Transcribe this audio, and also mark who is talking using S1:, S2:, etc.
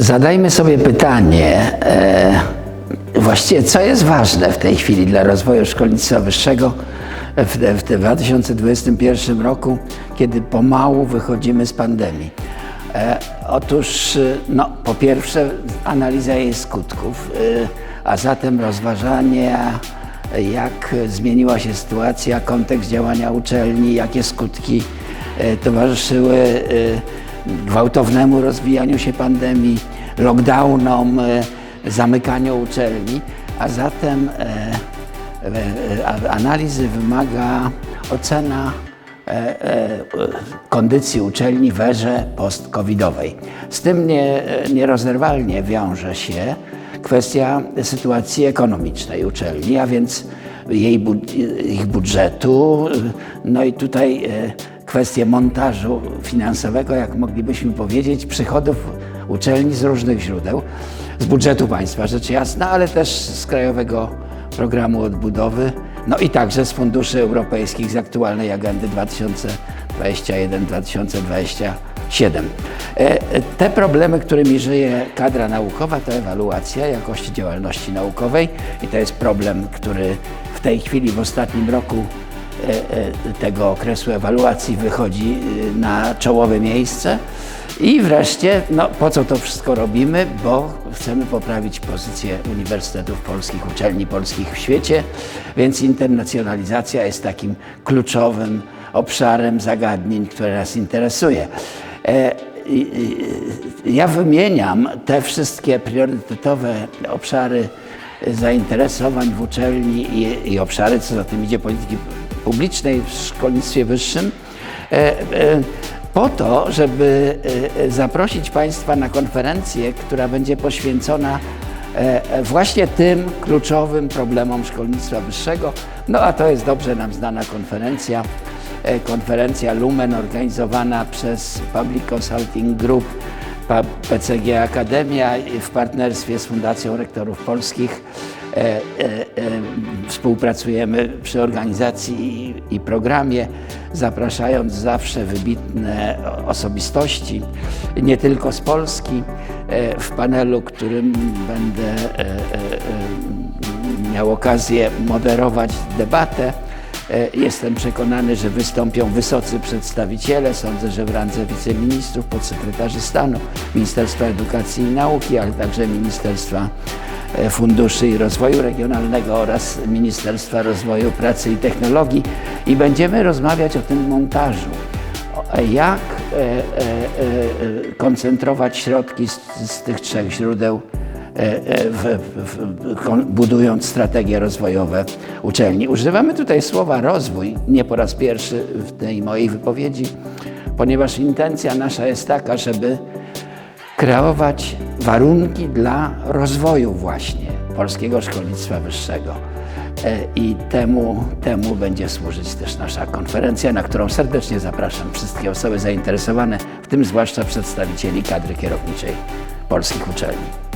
S1: Zadajmy sobie pytanie, e, właściwie co jest ważne w tej chwili dla rozwoju szkolnictwa wyższego w, w 2021 roku, kiedy pomału wychodzimy z pandemii. E, otóż, e, no, po pierwsze, analiza jej skutków, e, a zatem rozważanie, jak zmieniła się sytuacja, kontekst działania uczelni, jakie skutki e, towarzyszyły e, gwałtownemu rozwijaniu się pandemii, lockdownom, e, zamykaniu uczelni, a zatem e, e, analizy wymaga ocena kondycji uczelni w erze post-covidowej. Z tym nie, nierozerwalnie wiąże się kwestia sytuacji ekonomicznej uczelni, a więc jej, ich budżetu. No i tutaj kwestie montażu finansowego, jak moglibyśmy powiedzieć, przychodów uczelni z różnych źródeł, z budżetu państwa rzecz jasna, ale też z Krajowego Programu Odbudowy, no i także z funduszy europejskich z aktualnej agendy 2021-2027. E, Te problemy, którymi żyje kadra naukowa, to ewaluacja jakości działalności naukowej i to jest problem, który w tej chwili w ostatnim roku tego okresu ewaluacji wychodzi e, na czołowe miejsce. I wreszcie, no po co to wszystko robimy? Bo chcemy poprawić pozycję uniwersytetów polskich, uczelni polskich w świecie, więc internacjonalizacja jest takim kluczowym obszarem zagadnień, które nas interesuje. E, Ja wymieniam te wszystkie priorytetowe obszary zainteresowań w uczelni i, i obszary, co za tym idzie, polityki publicznej w szkolnictwie wyższym, e, e, po to, żeby e, zaprosić Państwa na konferencję, która będzie poświęcona właśnie tym kluczowym problemom szkolnictwa wyższego. No a to jest dobrze nam znana konferencja, konferencja Lumen organizowana przez Public Consulting Group PCG Akademia w partnerstwie z Fundacją Rektorów Polskich e, e, e, współpracujemy przy organizacji i, i programie, zapraszając zawsze wybitne osobistości, nie tylko z Polski. E, w panelu, którym będę e, e, miał okazję moderować debatę, Jestem przekonany, że wystąpią wysocy przedstawiciele. Sądzę, że w randze wiceministrów, podsekretarzy stanu, Ministerstwa Edukacji i Nauki, ale także Ministerstwa e, Funduszy i Rozwoju Regionalnego oraz Ministerstwa Rozwoju Pracy i Technologii i będziemy rozmawiać o tym montażu. Jak e, e, e, koncentrować środki z, z tych trzech źródeł e, e, w, w, w, kon- budując strategie rozwojowe uczelni. Używamy tutaj słowa rozwój nie po raz pierwszy w tej mojej wypowiedzi, ponieważ intencja nasza jest taka, żeby kreować warunki dla rozwoju właśnie polskiego szkolnictwa wyższego. E, I temu, temu będzie służyć też nasza konferencja, na którą serdecznie zapraszam wszystkie osoby zainteresowane, w tym zwłaszcza przedstawicieli kadry kierowniczej polskich uczelni.